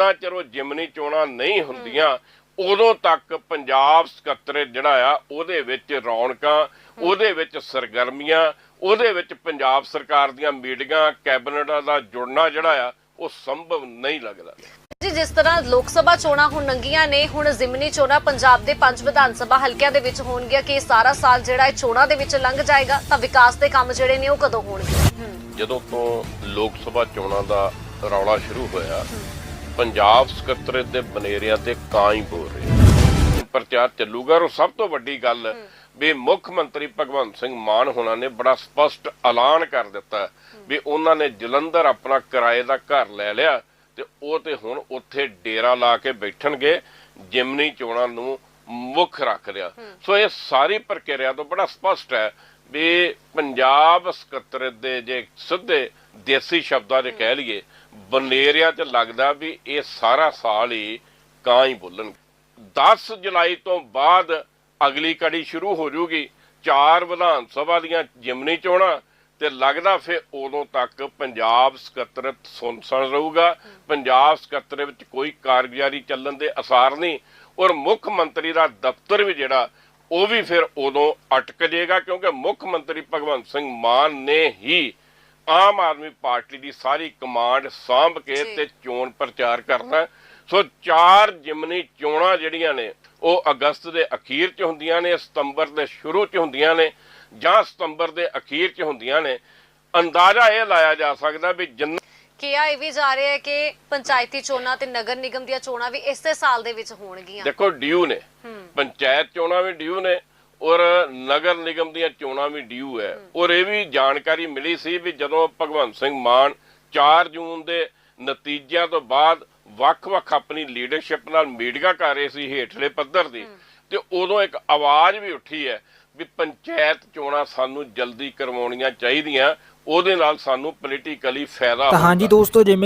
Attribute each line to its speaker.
Speaker 1: ਜਿੰਨਾ ਚਿਰ ਉਹ ਜਿਮਨੀ ਚੋਣਾਂ ਨਹੀਂ ਹੁੰਦੀਆਂ ਉਦੋਂ ਤੱਕ ਪੰਜਾਬ ਸਕੱਤਰੇਤ ਜਿਹੜਾ ਆ ਉਹਦੇ ਵਿੱਚ ਰੌਣਕਾਂ ਉਹਦੇ ਵਿੱਚ ਸਰਗਰਮੀਆਂ ਉਹਦੇ ਵਿੱਚ ਪੰਜਾਬ ਸਰਕਾਰ ਦੀਆਂ ਮੀਟਿੰਗਾਂ ਕੈਬਨਿਟ ਦਾ ਜੁੜਨਾ ਜਿਹੜਾ ਆ ਉਹ ਸੰਭਵ ਨਹੀਂ ਲੱਗਦਾ।
Speaker 2: ਜੀ ਜਿਸ ਤਰ੍ਹਾਂ ਲੋਕ ਸਭਾ ਚੋਣਾਂ ਹੁਣ ਨੰਗੀਆਂ ਨੇ ਹੁਣ ਜ਼ਿਮਨੀ ਚੋਣਾਂ ਪੰਜਾਬ ਦੇ ਪੰਜ ਵਿਧਾਨ ਸਭਾ ਹਲਕਿਆਂ ਦੇ ਵਿੱਚ ਹੋਣਗੀਆਂ ਕਿ ਸਾਰਾ ਸਾਲ ਜਿਹੜਾ ਇਹ ਚੋਣਾਂ ਦੇ ਵਿੱਚ ਲੰਘ ਜਾਏਗਾ ਤਾਂ ਵਿਕਾਸ ਦੇ ਕੰਮ ਜਿਹੜੇ ਨੇ ਉਹ ਕਦੋਂ ਹੋਣਗੇ?
Speaker 1: ਜਦੋਂ ਤੋਂ ਲੋਕ ਸਭਾ ਚੋਣਾਂ ਦਾ ਰੌਲਾ ਸ਼ੁਰੂ ਹੋਇਆ ਪੰਜਾਬ ਸਕੱਤਰੇਤ ਦੇ ਬਨੇਰਿਆਂ ਤੇ ਕਾਂ ਹੀ ਬੋਲ ਰਹੇ ਪ੍ਰਚਾਰ ਚੱਲੂਗਾ ਔਰ ਸਭ ਤੋਂ ਵੱਡੀ ਗੱਲ ਵੀ ਮੁੱਖ ਮੰਤਰੀ ਭਗਵੰਤ ਸਿੰਘ ਮਾਨ ਹੋਣਾ ਨੇ ਬੜਾ ਸਪਸ਼ਟ ਐਲਾਨ ਕਰ ਦਿੱਤਾ ਵੀ ਉਹਨਾਂ ਨੇ ਜਲੰਧਰ ਆਪਣਾ ਕਿਰਾਏ ਦਾ ਘਰ ਲੈ ਲਿਆ ਤੇ ਉਹ ਤੇ ਹੁਣ ਉੱਥੇ ਡੇਰਾ ਲਾ ਕੇ ਬੈਠਣਗੇ ਜਿਮਨੀ ਚੋਣਾਂ ਨੂੰ ਮੁੱਖ ਰੱਖ ਲਿਆ। ਸੋ ਇਹ ਸਾਰੀ ਪ੍ਰਕਿਰਿਆ ਤੋਂ ਬੜਾ ਸਪਸ਼ਟ ਹੈ ਵੀ ਪੰਜਾਬ ਸਕੱਤਰ ਦੇ ਜੇ ਸਿੱਧੇ ਦੇਸੀ ਸ਼ਬਦਾਂ 'ਚ ਕਹਿ ਲਈਏ, ਬਨੇਰਿਆਂ 'ਚ ਲੱਗਦਾ ਵੀ ਇਹ ਸਾਰਾ ਸਾਲ ਹੀ ਕਾਂ ਹੀ ਬੋਲਣਗੇ 10 ਜੁਲਾਈ ਤੋਂ ਬਾਅਦ ਅਗਲੀ ਕੜੀ ਸ਼ੁਰੂ ਹੋ ਜੂਗੀ। ਚਾਰ ਵਿਧਾਨ ਸਭਾ ਦੀਆਂ ਜਿਮਨੀ ਚੋਣਾਂ ਤੇ ਲੱਗਦਾ ਫਿਰ ਉਦੋਂ ਤੱਕ ਪੰਜਾਬ ਸਕੱਤਰਤ ਸੁਨਸਣ ਰਹੂਗਾ। ਪੰਜਾਬ ਸਕੱਤਰ ਵਿੱਚ ਕੋਈ ਕਾਰਗੁਜ਼ਾਰੀ ਚੱਲਣ ਦੇ ਅਸਾਰ ਨਹੀਂ। ਔਰ ਮੁੱਖ ਮੰਤਰੀ ਦਾ ਦਫ਼ਤਰ ਵੀ ਜਿਹੜਾ ਉਹ ਵੀ ਫਿਰ ਉਦੋਂ ਅਟਕ ਜਾਏਗਾ ਕਿਉਂਕਿ ਮੁੱਖ ਮੰਤਰੀ ਭਗਵੰਤ ਸਿੰਘ ਮਾਨ ਨੇ ਹੀ ਆਮ ਆਦਮੀ ਪਾਰਟੀ ਦੀ ਸਾਰੀ ਕਮਾਂਡ ਸਾਂਭ ਕੇ। ਤੇ ਚੋਣ ਪ੍ਰਚਾਰ ਕਰਨਾ। ਸੋ ਚਾਰ ਜਿਮਨੀ ਚੋਣਾਂ ਜਿਹੜੀਆਂ ਨੇ ਉਹ ਅਗਸਤ ਦੇ ਅਖੀਰ 'ਚ ਹੁੰਦੀਆਂ ਨੇ ਸਤੰਬਰ ਦੇ ਸ਼ੁਰੂ 'ਚ ਹੁੰਦੀਆਂ ਨੇ ਜਾਂ ਸਤੰਬਰ ਦੇ ਅਖੀਰ 'ਚ ਹੁੰਦੀਆਂ ਨੇ ਅੰਦਾਜ਼ਾ ਇਹ ਲਾਇਆ ਜਾ ਸਕਦਾ ਵੀ ਜਿੰਨਾ
Speaker 2: ਕਿਹਾ ਇਹ ਵੀ ਜਾ ਰਿਹਾ ਹੈ ਕਿ ਪੰਚਾਇਤੀ ਚੋਣਾਂ ਤੇ ਨਗਰ ਨਿਗਮ ਦੀਆਂ ਚੋਣਾਂ ਵੀ ਇਸੇ ਸਾਲ ਦੇ ਵਿੱਚ ਹੋਣਗੀਆਂ
Speaker 1: ਦੇਖੋ ਡਿਊ ਨੇ ਪੰਚਾਇਤ ਚੋਣਾਂ ਵੀ ਡਿਊ ਨੇ ਔਰ ਨਗਰ ਨਿਗਮ ਦੀਆਂ ਚੋਣਾਂ ਵੀ ਡਿਊ ਹੈ। ਔਰ ਇਹ ਵੀ ਜਾਣਕਾਰੀ ਮਿਲੀ ਸੀ ਵੀ ਜਦੋਂ ਭਗਵੰਤ ਸਿੰਘ ਮਾਨ 4 ਜੂਨ ਦੇ ਨਤੀਜਿਆਂ ਤੋਂ ਬਾਅਦ ਵੱਖ-ਵੱਖ ਆਪਣੀ ਲੀਡਰਸ਼ਿਪ ਨਾਲ ਮੀਟਿੰਗਾਂ ਕਰ ਰਹੇ ਸੀ ਹੇਠਲੇ ਪੱਧਰ ਦੀ ਤੇ ਉਦੋਂ ਇੱਕ ਆਵਾਜ਼ ਵੀ ਉੱਠੀ ਹੈ ਵੀ ਪੰਚਾਇਤ ਚੋਣਾਂ ਸਾਨੂੰ ਜਲਦੀ ਕਰਵਾਉਣੀਆਂ ਚਾਹੀਦੀਆਂ ਉਹਦੇ ਨਾਲ ਸਾਨੂੰ ਪੋਲੀਟੀਕਲੀ ਫਾਇਦਾ
Speaker 3: ਤਾਂ ਹਾਂਜੀ। ਦੋਸਤੋ ਜਿਵੇਂ